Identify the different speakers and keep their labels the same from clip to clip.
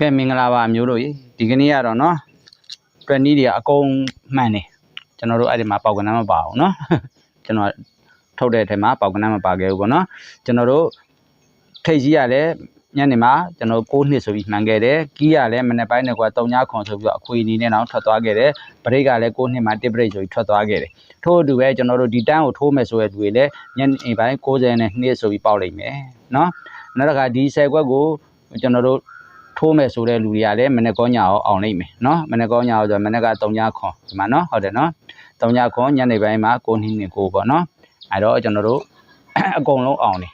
Speaker 1: ကဲမင်္ဂလာပါမျိုးတို့ရေဒီကနေ့ကတော့เนาะတွက်နီးတွေကအကုန်မှန်နေကျွန်တော်တို့အဲ့ဒီမှာပေါက်ကနမ်းမပါအောင်เนาะ ကျွန်တော်ထုတ်တဲ့အထက်မှာပေါက်ကနမ်းမပါခဲ့ဘူးပေါ့เนาะကျွန်တော်တို့ထိတ်ကြီးကလည်းညနေမှာကျွန်တော်6နှစ်ဆိုပြီးမှန်ခဲ့တယ်ကီးကလည်းမနေ့ပိုင်းနဲ့ကွာ3ညခွန်ဆိုပြီးတော့အခွေအနေနဲ့တော့ထွက်သွားခဲ့တယ်ဘရိတ်ကလည်း6နှစ်မှာ1ဘရိတ်ဆိုပြီးထွက်သွားခဲ့တယ်ထို့အတူပဲကျွန်တော်တို့ဒီတန်းကိုထိုးမယ်ဆိုတဲ့သူတွေလည်းညနေပိုင်း60နဲ့2ဆိုပြီးပေါက်လိုက်မယ်เนาะနောက်တစ်ခါဒီ10ခွက်ကိုကျွန်တော်တို့ ထိုးမယ်ဆိုတဲ့လူတွေကလည်းမနေ့ကောညအောင်အောင်လိုက်မယ်နော်မနေ့ကောညအောင်ဆိုမနေ့က3ညခွန်ဒီမှာနော်ဟုတ်တယ်နော်3ညခွန်ညနေပိုင်းမှာ9နှစ်နှစ်9ပေါ့နော်အဲတော့ကျွန်တော်တို့အကုန်လုံးအောင်တယ်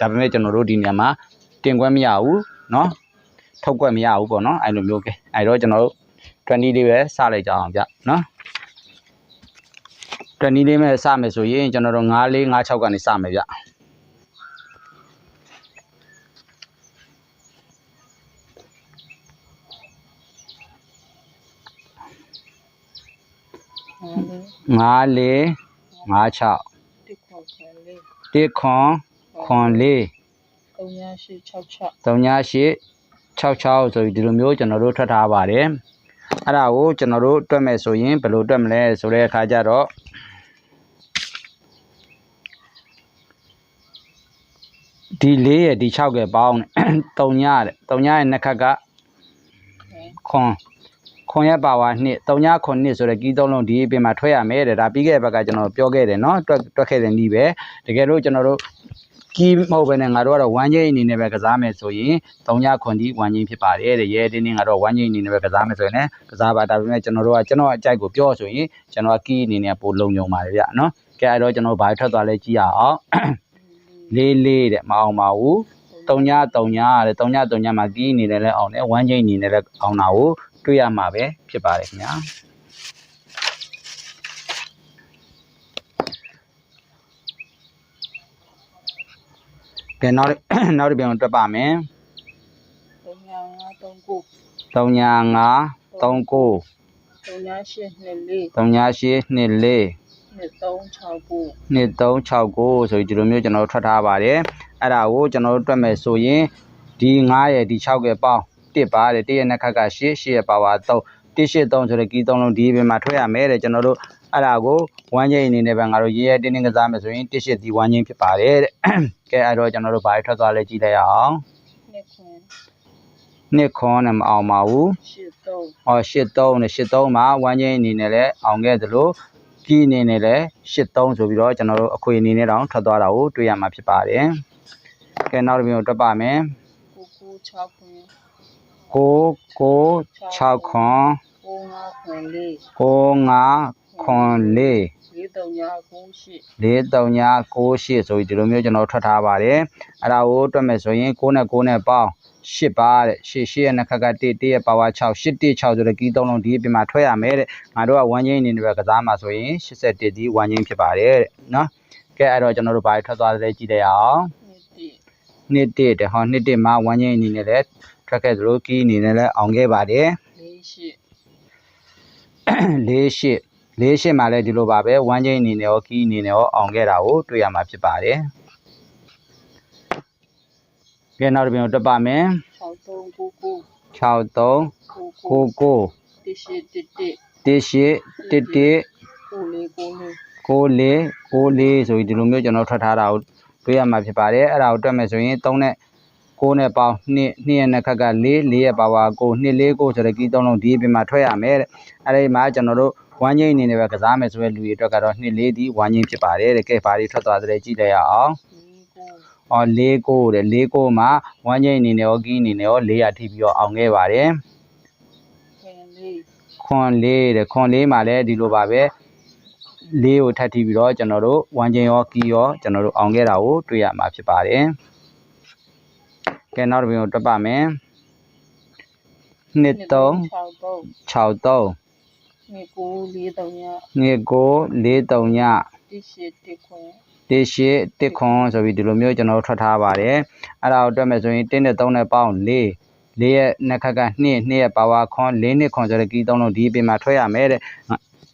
Speaker 1: ဒါပေမဲ့ကျွန်တော်တို့ဒီနေရာမှာတင်ခွင့်မရဘူးနော်ထုတ်ခွင့်မရဘူးပေါ့နော်အဲလိုမျိုးကဲအဲတော့ကျွန်တော်တို့20လေးပဲစလိုက်ကြအောင်ဗျနော်20လေးမဲ့စမယ်ဆိုရင်ကျွန်တော်တို့9လေး9 6ကနေစမယ်ဗျ
Speaker 2: ဟာလေ
Speaker 1: 9လေး5 6
Speaker 2: တစ်ခေါက်ခံလေ
Speaker 1: တစ်ခွန်ခွန်လေး
Speaker 2: 3866
Speaker 1: 3ည8 66ဆိုပြီးဒီလိုမျိုးကျွန်တော်တို့ထွက်ထားပါတယ်အဲ့ဒါကိုကျွန်တော်တို့တွက်မယ်ဆိုရင်ဘယ်လိုတွက်မလဲဆိုတဲ့အခါကျတော့ဒီ4ရဲ့ဒီ6ရဲ့ပေါင်း3ညတဲ့3ညရဲ့နှစ်ခတ်ကခွန် ခွန်ရဲ့ပါဝါ2 3ညခွန်2ဆိုတဲ့ကီးသုံးလုံးဒီအပြင်မှာထွက်ရမယ်တဲ့ဒါပြီးခဲ့တဲ့ဘက်ကကျွန်တော်ပြောခဲ့တယ်เนาะတွက်တွက်ခဲ့တဲ့နည်းပဲတကယ်လို့ကျွန်တော်တို့ ကီးမဟုတ်ဘဲနဲ့ငါတို့ကတော့ဝမ်းချင်းအနေနဲ့ပဲကစားမယ်ဆိုရင်3ညခွန်ဒီဝမ်းချင်းဖြစ်ပါတယ်တဲ့ရဲတင်းတင်းငါတို့ဝမ်းချင်းအနေနဲ့ပဲကစားမယ်ဆိုရင်လည်းကစားပါဒါပေမဲ့ကျွန်တော်တို့ကကျွန်တော်အကြိုက်ကိုပြောဆိုရင်ကျွန်တော်ကကီးအနေနဲ့ပိုလုံညုံပါတယ်ဗျနော်ကဲအဲ့တော့ကျွန်တော်ဘာထွက်သွားလဲကြည့်ရအောင်လေးလေးတဲ့မအောင်ပါဘူး3ည3ညတဲ့3ည3ညမှာကီးအနေနဲ့လည်းအောင်တယ်ဝမ်းချင်းအနေနဲ့လည်းအောင်တာကို တွေ့ရမှာပဲဖြစ်ပါတယ်ခင်ဗျာကဲနောက်နောက်တစ်ပြန်တွက်ပါမယ်
Speaker 2: 3939
Speaker 1: 3ညာ5 39
Speaker 2: 3824
Speaker 1: 3ညာ8 24
Speaker 2: 2369
Speaker 1: 2369ဆိုပြီးဒီလိုမျိုးကျွန်တော်တို့ထွက်ထားပါတယ်အဲ့ဒါကိုကျွန်တော်တို့တွက်မယ်ဆိုရင်ဒီ9ရဲ့ဒီ6ရဲ့ပေါင်း 1ပါတယ်1ရဲ့နှစ်ခက်က8 8ရဲ့ပါဝါ3 183ဆိုတဲ့ကီး3လုံးဒီဘက်မှာထွက်ရမယ်တဲ့ကျွန်တော်တို့အဲ့ဒါကိုဝမ်းချင်းအနေနဲ့ပဲငါတို့ရေးရဲတင်းတင်းကစားမယ်ဆိုရင်180ဒီဝမ်းချင်းဖြစ်ပါတယ်တဲ့ကဲအဲ့တော့ကျွန်တော်တို့ဘာထွက်သွားလဲကြည့်လိုက်ရအောင်
Speaker 2: နှစ်ခွင်
Speaker 1: နှစ်ခွန်းနဲ့မအောင်ပါဘူး
Speaker 2: 83
Speaker 1: ဟော83နဲ့83မှာဝမ်းချင်းအနေနဲ့လည်းအောင်ခဲ့သလိုကြီးအနေနဲ့လည်း83ဆိုပြီးတော့ကျွန်တော်တို့အခွေအနေနဲ့တောင်ထွက်သွားတာကိုတွေ့ရမှာဖြစ်ပါတယ်။ကဲနောက်တစ်ပြန်တွက်ပါမယ်
Speaker 2: 996ခွင်။
Speaker 1: 6 6 6ခွန်
Speaker 2: 95ခွင်လေ
Speaker 1: 9 5ခွန်4
Speaker 2: 4398
Speaker 1: 4 3 9 8ဆိုပြီးဒီလိုမျိုးကျွန်တော်ထွက်ထားပါတယ်။အဲ့ဒါကိုတွက်မယ်ဆိုရင်6နဲ့9နဲ့ပေါင်း8ပါတဲ့8 8ရဲ့နှစ်ခက်က1 1ရဲ့ပါဝါ6 8 1 6ဆိုတဲ့ကီးသုံးလုံးဒီအပြင်မှာထွက်ရမယ်တဲ့ငါတို့ကဝမ်းချင်းအနေနဲ့ပဲကစားမှာဆိုရင်81ဒီဝမ်းချင်းဖြစ်ပါတယ်တဲ့နော်ကဲအဲ့တော့ကျွန်တော်တို့ဘာထွက်သွားလဲကြည့်လိုက်အောင်
Speaker 2: နှစ်တိ
Speaker 1: နှစ်တစ်တဲ့ဟောနှစ်တစ်မှာဝမ်းချင်းအနေနဲ့လည်း ထွက်ခဲ့သလိုကီးအနေနဲ့လည်းအောင်ခဲ့ပါတယ်
Speaker 2: 48
Speaker 1: ၄ရှစ်၄ရှစ်မှာလည်းဒီလိုပါပဲဝမ်းချင်းအနေနဲ့ရောကီးအနေနဲ့ရောအောင်ခဲ့တာကိုတွေ့ရမှာဖြစ်ပါတယ်ကဲနောက်တစ်ပြန်တက်ပါမယ်
Speaker 2: 6399
Speaker 1: 63
Speaker 2: 99
Speaker 1: 99
Speaker 2: 1811
Speaker 1: တစ်ရှစ်တစ်တစ်
Speaker 2: 9494
Speaker 1: ကိုလေးကိုလေးဆိုပြီးဒီလိုမျိုးကျွန်တော်ထွက်ထားတာကိုတွေ့ရမှာဖြစ်ပါတယ်အဲ့ဒါကိုတွက်မယ်ဆိုရင်3နဲ့ 6နဲ့ပေါင်း2 2ရဲ့နှစ်ခက်က4 4ရဲ့ပါဝါ9 2 4 9ဆိုတဲ့ကီးသုံးလုံးဒီအပြင်မှာထွက်ရမယ်တဲ့အဲ့ဒီမှာကျွန်တော်တို့ဝမ်းချင်းအနေနဲ့ပဲကစားမယ်ဆိုတဲ့လူတွေအတွက်ကတော့2 4ဒီဝမ်းချင်းဖြစ်ပါတယ်တဲ့ကဲဘာတွေထွက်သွားတယ်ကြည့်လိုက်ရအောင်
Speaker 2: 29
Speaker 1: အော်၄ကိုတဲ့၄ကိုမှာဝမ်းချင်းအနေနဲ့ရောကီးအနေနဲ့ရော400ထိပြီးတော့အောင်ခဲ့ပါတယ်
Speaker 2: ခွင်လေး
Speaker 1: ခွန်လေးတဲ့ခွန်လေးမှာလည်းဒီလိုပါပဲလေးကိုထပ်ထိပြီးတော့ကျွန်တော်တို့ဝမ်းချင်းရောကီးရောကျွန်တော်တို့အောင်ခဲ့တာကိုတွေ့ရမှာဖြစ်ပါတယ် ကဲနောက်တစ်ပြန်ကိုတွက်ပါမယ်နှစ်3
Speaker 2: 63
Speaker 1: 63
Speaker 2: 2943
Speaker 1: နှစ်ကို43ည
Speaker 2: 18ခွင်
Speaker 1: တရှိတစ်ခွန်ဆိုပြီးဒီလိုမျိုးကျွန်တော်တို့ထွက်ထားပါတယ်အဲ့ဒါကိုတွက်မယ်ဆိုရင်1နဲ့3နဲ့ပေါင်း4လေးရဲ့နှစ်ခက်က2နှစ်ရဲ့ပါဝါခွန်4နှစ်ခွန်ဆိုတဲ့ကီးသုံးလုံးဒီအပြင်မှာထွက်ရမယ်တဲ့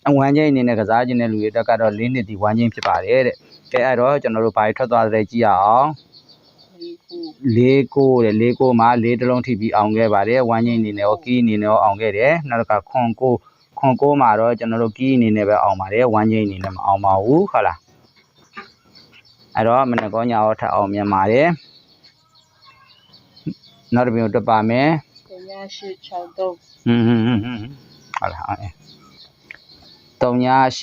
Speaker 1: အဝမ်းချင်းအနေနဲ့ကစားခြင်းတဲ့လူတွေတက်ကတော့4နှစ်ဒီဝမ်းချင်းဖြစ်ပါတယ်တဲ့ကဲအဲ့တော့ကျွန်တော်တို့ဘာထွက်သွားတယ်ကြည့်ရအောင်
Speaker 2: လေးခု
Speaker 1: ၄ကိုတဲ့၄ကိုမှာ၄တလုံးထိပြီးအောင်ခဲ့ပါတယ်ဝမ်းငိမ့်အနေနဲ့ရောကီးအနေနဲ့ရောအောင်ခဲ့တယ်နောက်တစ်ခါခွန်ကိုခွန်ကိုမှာတော့ကျွန်တော်တို့ကီးအနေနဲ့ပဲအောင်ပါတယ်ဝမ်းငိမ့်အနေနဲ့မအောင်ပါဘူးဟုတ်လားအဲ့တော့မနက်ကောညရောထပ်အောင်မြန်ပါတယ်နောက်တစ်ပြင်တွက်ပါမယ်
Speaker 2: 3863
Speaker 1: ဟွန်းဟွန်းဟွန်းဟွန်းဟုတ်လားအဲ3ည8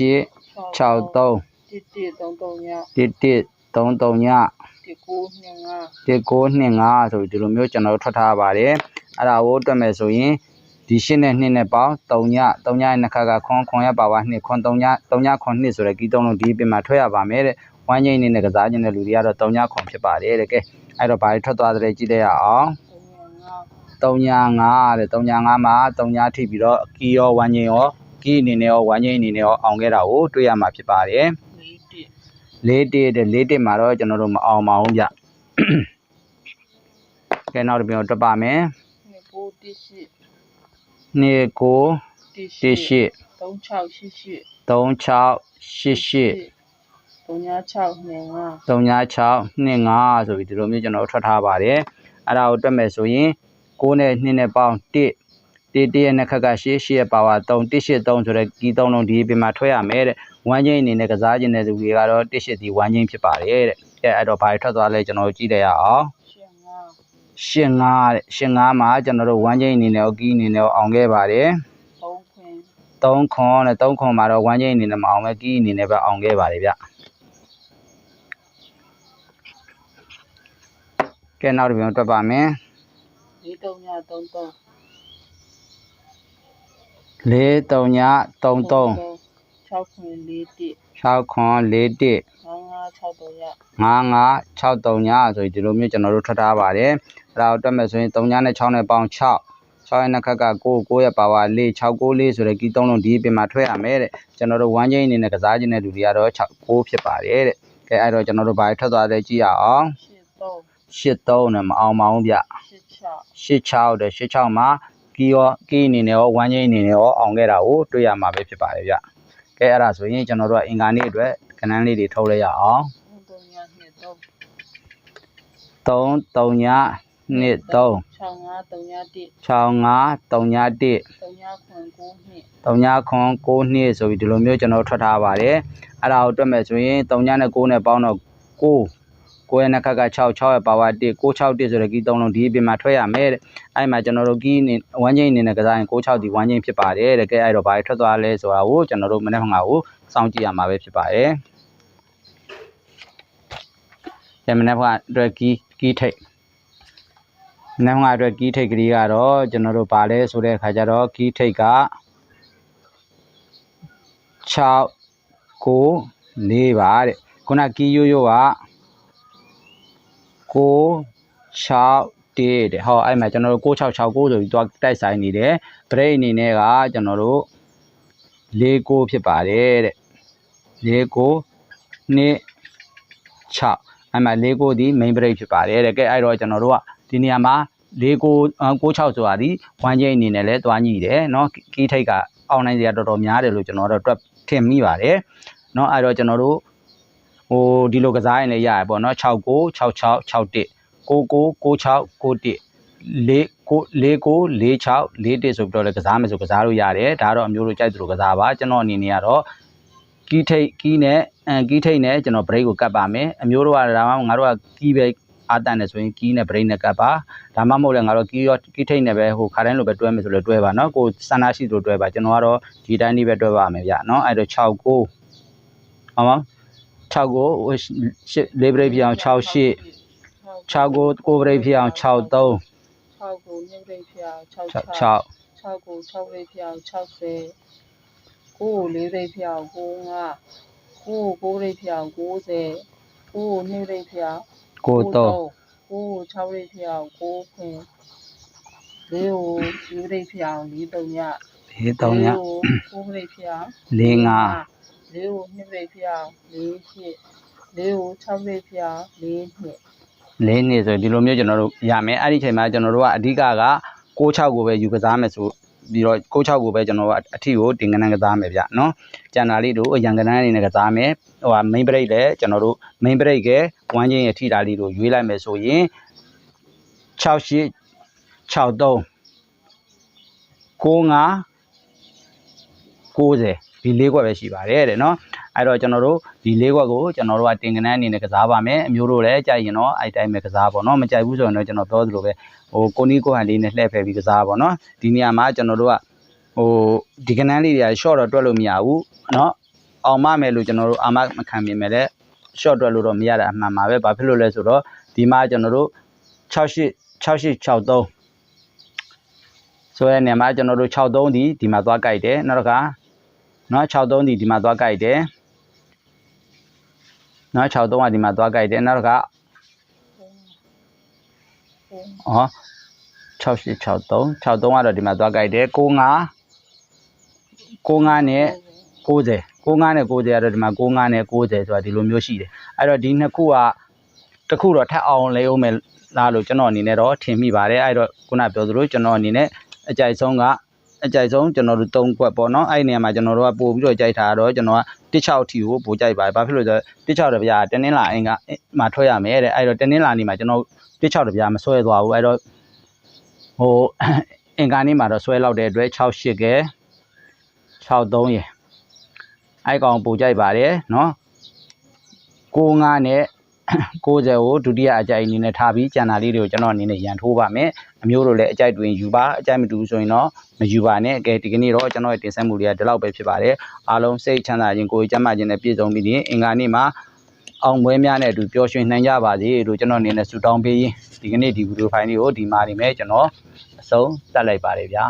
Speaker 1: 63
Speaker 2: 1133
Speaker 1: 1133ည
Speaker 2: 1925
Speaker 1: 1925ဆိုပြီးဒီလိုမျိုးကျွန်တော်တို့ထွက်ထားပါတယ်အဲ့ဒါကိုတွက်မယ်ဆိုရင်ဒီရှင်းနဲ့နှစ်နဲ့ပေါင်း3ည3ညရဲ့နှစ်ခါကခွန်ခွန်ရပါပါနှစ်ခွန်3ည3ညခွန်နှစ်ဆိုတဲ့ကီးသုံးလုံးဒီပြင်မှာထွက်ရပါမယ်တဲ့ဝမ်းငိမ့်နေနဲ့ကစားခြင်းတဲ့လူတွေကတော့3ညခွန်ဖြစ်ပါတယ်တဲ့ကဲအဲ့တော့ဘာတွေထွက်သွားတယ်ကြည့်လိုက်ရအောင်3ည5တဲ့3ည5မှာ3ညထိပြီးတော့ကီးရောဝမ်းငိမ့်ရောကီးအနေနဲ့ရောဝမ်းငိမ့်အနေနဲ့ရောအောင်ခဲ့တာကိုတွေ့ရမှာဖြစ်ပါတယ်
Speaker 2: လေးတစ်
Speaker 1: လေးတစ်တဲ့လေးတစ်မှာတော့ကျွန်တော်တို့မအောင်ပါဘူးဗျကဲနောက်တစ်ပြန်တက်ပါမယ်
Speaker 2: နှစ်ကိုတစ်ရှိ
Speaker 1: နှစ်ကို
Speaker 2: တစ်
Speaker 1: တစ်ရှိ
Speaker 2: 3688
Speaker 1: 3688
Speaker 2: 3965
Speaker 1: 3625ဆိုပြီးဒီလိုမျိုးကျွန်တော်တို့ထွက်ထားပါတယ်အဲ့ဒါကိုတွက်မယ်ဆိုရင်6နဲ့2နဲ့ပေါင်း1 1တရဲ့နှစ်ခက်က8 8ရဲ့ပါဝါ3 1 8 3ဆိုတဲ့ကီး3လုံးဒီပြင်မှာထွက်ရမယ်တဲ့ဝမ်းချင်းအနေနဲ့ကစားခြင်းတဲ့သူတွေကတော့1 8ဒီဝမ်းချင်းဖြစ်ပါတယ်တဲ့ကဲအဲ့တော့ဘာတွေထွက်သွားလဲကျွန်တော်တို့ကြည့်လိုက်ရအောင်
Speaker 2: 85
Speaker 1: ရှင်ငါတဲ့ရှင်ငါမှာကျွန်တော်တို့ဝမ်းချင်းအနေနဲ့ရောကီးအနေနဲ့ရောအောင်ခဲ့ပါတယ်
Speaker 2: 3ခွင်
Speaker 1: 3ခွန်နဲ့3ခွန်မှာတော့ဝမ်းချင်းအနေနဲ့မအောင်ပဲကီးအနေနဲ့ပဲအောင်ခဲ့ပါတယ်ဗျကဲနောက်တစ်ပြန်တွက်ပါမယ်
Speaker 2: 4333
Speaker 1: 4 3ည33
Speaker 2: 6ခွင်လေးတစ်
Speaker 1: 6ခွန်4 1
Speaker 2: 5563
Speaker 1: 5563ညဆိုပြီးဒီလိုမျိုးကျွန်တော်တို့ထွက်ထားပါတယ်အဲ့ဒါကိုတွက်မယ်ဆိုရင်3ညနဲ့6နဲ့ပေါင်း6 6ရဲ့နှစ်ခက်က9 9ရဲ့ပါဝါ4 6 9 4ဆိုတဲ့ကီး3လုံးဒီပြင်မှာထွက်ရမယ်တဲ့ကျွန်တော်တို့ဝမ်းချင်းအနေနဲ့ကစားခြင်းတဲ့လူတွေကတော့6 9ဖြစ်ပါတယ်တဲ့ကဲအဲ့တော့ကျွန်တော်တို့ဘာထွက်သွားလဲကြည့်ရအောင်
Speaker 2: 83
Speaker 1: 83နဲ့မအောင်ပါဘူးဗျ
Speaker 2: 86
Speaker 1: 86တဲ့86မှာ ကီးရောကီးအနေနဲ့ရောဝမ်းချင်းအနေနဲ့ရောအောင်ခဲ့တာကိုတွေ့ရမှာပဲဖြစ်ပါတယ်ဗျကဲအဲ့ဒါဆိုရင်ကျွန်တော်တို့ကအင်္ဂါနေ့အတွက်ကဏ္ဍလေးတွေထုတ်လိုက်ရအောင်
Speaker 2: 3 3ညနှစ်3
Speaker 1: 3 3ည2 3
Speaker 2: 65 3ည1
Speaker 1: 65 3ည1
Speaker 2: 3ညခွင်9နှစ်
Speaker 1: 3ညခွန်9နှစ်ဆိုပြီးဒီလိုမျိုးကျွန်တော်ထွက်ထားပါတယ်အဲ့ဒါကိုတွက်မယ်ဆိုရင်3ညနဲ့9နဲ့ပေါင်းတော့9 9ရဲ့နှစ်ခက်က6 6ရဲ့ပါဝါ1 6 6 1ဆိုတဲ့ကီး3လုံးဒီအပြင်မှာထွက်ရမယ်တဲ့ အဲ့မှာကျွန်တော်တို့ကီးနေဝမ်းချင်းအနေနဲ့ကစားရင်6 6ဒီဝမ်းချင်းဖြစ်ပါတယ်တဲ့ကဲအဲ့တော့ဘာတွေထွက်သွားလဲဆိုတာကိုကျွန်တော်တို့မနေ့ကကိုစောင့်ကြည့်ရမှာပဲဖြစ်ပါတယ်ညမနေ့ကအတွက်ကီးကီးထိတ်မနေ့ကအတွက်ကီးထိတ်ကလေးကတော့ကျွန်တော်တို့ပါလဲဆိုတဲ့အခါကျတော့ကီးထိတ်က6 9 4ပါတဲ့ခုနကီးရိုးရိုးက9 6 1တဲ့ဟောအဲ့မှာကျွန်တော်တို့9669ဆိုပြီးသွားတိုက်ဆိုင်နေတယ်ဘရိတ်အနေနဲ့ကကျွန်တော်တို့4 9ဖြစ်ပါတယ်တဲ့4 9 2 6အဲ့မှာ4 9ဒီ main break ဖြစ်ပါတယ်တဲ့ကဲအဲ့တော့ကျွန်တော်တို့ကဒီနေရာမှာ4 9 96ဆိုတာဒီဝမ်းချင်းအနေနဲ့လဲတွားညှိတယ်เนาะကီးထိတ်ကအောင်းနိုင်စရာတော်တော်များတယ်လို့ကျွန်တော်တို့တွက်ထင်မိပါတယ်เนาะအဲ့တော့ကျွန်တော်တို့ဟိုဒီလိုကစားရင်လည်းရရပေါ့เนาะ69 66 61 9996 91 4946 41ဆိုပြီးတော့လည်းကစားမယ်ဆိုကစားလို့ရတယ်ဒါကတော့အမျိုးလိုကြိုက်သလိုကစားပါကျွန်တော်အနေနဲ့ကတော့ကီးထိတ်ကီးနဲ့အန်ကီးထိတ်နဲ့ကျွန်တော် break ကိုကတ်ပါမယ်အမျိုးတို့ကဒါမှငါတို့ကကီးပဲအာတန်နဲ့ဆိုရင်ကီးနဲ့ break နဲ့ကတ်ပါဒါမှမဟုတ်လည်းငါတို့ကီးရောကီးထိတ်နဲ့ပဲဟိုခါတိုင်းလိုပဲတွဲမယ်ဆိုလည်းတွဲပါနော်ကိုစန္ဒရှိသလိုတွဲပါကျွန်တော်ကတော့ဒီတိုင်းလေးပဲတွဲပါမယ်ဗျနော်အဲ့တော့6 9ဟုတ်ပါ6ကို label ပြအောင်6 8 6ကို9 break ပြအောင်6 3
Speaker 2: 6ကိုနှစ်ရိပ်ဖြာ6
Speaker 1: 6
Speaker 2: 6 6ကို6ရိပ်ဖြာ60 9ကို4ရိပ်ဖြာ95 9ကို9ရိပ်ဖြာ90 9ကို2ရိပ်ဖြာ
Speaker 1: 6 9 3
Speaker 2: 9ကို6ရိပ်ဖြာ9ခွင်4ကို4ရိပ်ဖြာ4တုံည
Speaker 1: ၄3ည
Speaker 2: ကို9ရိပ်ဖြာ
Speaker 1: ၄5
Speaker 2: 4ကို2ရိပ်ဖြာ4 8 4ကို6ရိပ်ဖြာ4နှစ်
Speaker 1: ၄နှစ်ဆိုဒီလိုမျိုးကျွန်တော်တို့ရမယ်အဲ့ဒီချိန်မှာကျွန်တော်တို့ကအဓိကက6 6ကိုပဲယူကစားမယ်ဆိုပြီးတော့ကို6ကိုပဲကျွန်တော်ကအထီကိုတင်ကနန်းကစားမယ်ဗျနော်ကျန်တာလေးတို့ရန်ကနန်းအနေနဲ့ကစားမယ်ဟိုဟာ main break လည်းကျွန်တော်တို့ main break ကဝမ်းချင်းရဲ့ထိတာလေးတို့ရွေးလိုက်မယ်ဆိုရင်68 63 95 90ဒီလေးခွက်ပဲရှိပါတယ်တဲ့နော် အဲ့တော့ကျွန်တော်တို့ဒီလေးခွက်ကိုကျွန်တော်တို့ကတင်ကနန်းအနေနဲ့ကစားပါမယ်အမျိုးတို့လည်းကြိုက်ရင်တော့အဲ့တိုင်းပဲကစားပါတော့မကြိုက်ဘူးဆိုရင်တော့ကျွန်တော်ပြောသလိုပဲဟိုကိုနီးကိုဟန်လေးနဲ့လှည့်ဖယ်ပြီးကစားပါတော့ဒီနေရာမှာကျွန်တော်တို့ကဟိုဒီကနန်းလေးတွေက short တော့တွက်လို့မရဘူးနော်အောင်မမယ်လို့ကျွန်တော်တို့အာမမခံမြင်မယ်လေ short တွက်လို့တော့မရတာအမှန်ပါပဲဘာဖြစ်လို့လဲဆိုတော့ဒီမှာကျွန်တော်တို့68 6863ဆိုရနေမှာကျွန်တော်တို့63ဒီဒီမှာသွားကြိုက်တယ်နောက်တစ်ခါနော်63ဒီဒီမှာသွားကြိုက်တယ် နော်63ကဒီမှာသွားကြိုက်တယ်နောက်တစ်ခါ
Speaker 2: ဟို
Speaker 1: ဩ6863 63ကတော့ဒီမှာသွားကြိုက်တယ်95 95နဲ့90 95နဲ့90ကတော့ဒီမှာ95နဲ့90ဆိုတာဒီလိုမျိုးရှိတယ်အဲ့တော့ဒီနှစ်ခုကတစ်ခုတော့ထပ်အောင်လဲအောင်မယ်လားလို့ကျွန်တော်အနေနဲ့တော့ထင်မိပါတယ်အဲ့တော့ခုနပြောသလိုကျွန်တော်အနေနဲ့အကြိုက်ဆုံးက အကြိုက်ဆုံးကျွန်တော်တို့၃ကွက်ပေါ့နော်အဲ့ဒီနေရာမှာကျွန်တော်တို့ကပို့ပြီးတော့ကြိုက်တာတော့ကျွန်တော်က16ထီကိုပို့ကြိုက်ပါတယ်ဘာဖြစ်လို့လဲဆိုတော့16တပြားတနင်္လာအင်္ဂါမှာထွက်ရမယ်တဲ့အဲ့တော့တနင်္လာနေ့မှာကျွန်တော်16တပြားမဆွဲသွားဘူးအဲ့တော့ဟိုအင်္ဂါနေ့မှာတော့ဆွဲလောက်တဲ့အတွက်68ကဲ63ရယ်အဲ့ကောင်ပို့ကြိုက်ပါတယ်နော်95နဲ့ 90ကိုဒုတိယအကြိုက်အနေနဲ့ထားပြီးကျန်တာလေးတွေကိုကျွန်တော်အနေနဲ့ရန်ထိုးပါမယ်အမျိုးတို့လည်းအကြိုက်တွင်ယူပါအကြိုက်မတူဘူးဆိုရင်တော့မယူပါနဲ့ကဲဒီကနေ့တော့ကျွန်တော်ရဲ့တင်ဆက်မှုတွေကဒီလောက်ပဲဖြစ်ပါတယ်အားလုံးစိတ်ချမ်းသာခြင်းကိုယ်ကျန်းမာခြင်းနဲ့ပြည့်စုံပြီးရင်အင်္ဂါနေ့မှာအောင်ပွဲများနဲ့အတူပျော်ရွှင်နိုင်ကြပါစေလို့ကျွန်တော်အနေနဲ့ဆုတောင်းပေးရင်ဒီကနေ့ဒီဗီဒီယိုဖိုင်လေးကိုဒီမှာနေမဲ့ကျွန်တော်အဆုံးတက်လိုက်ပါတယ်ဗျာ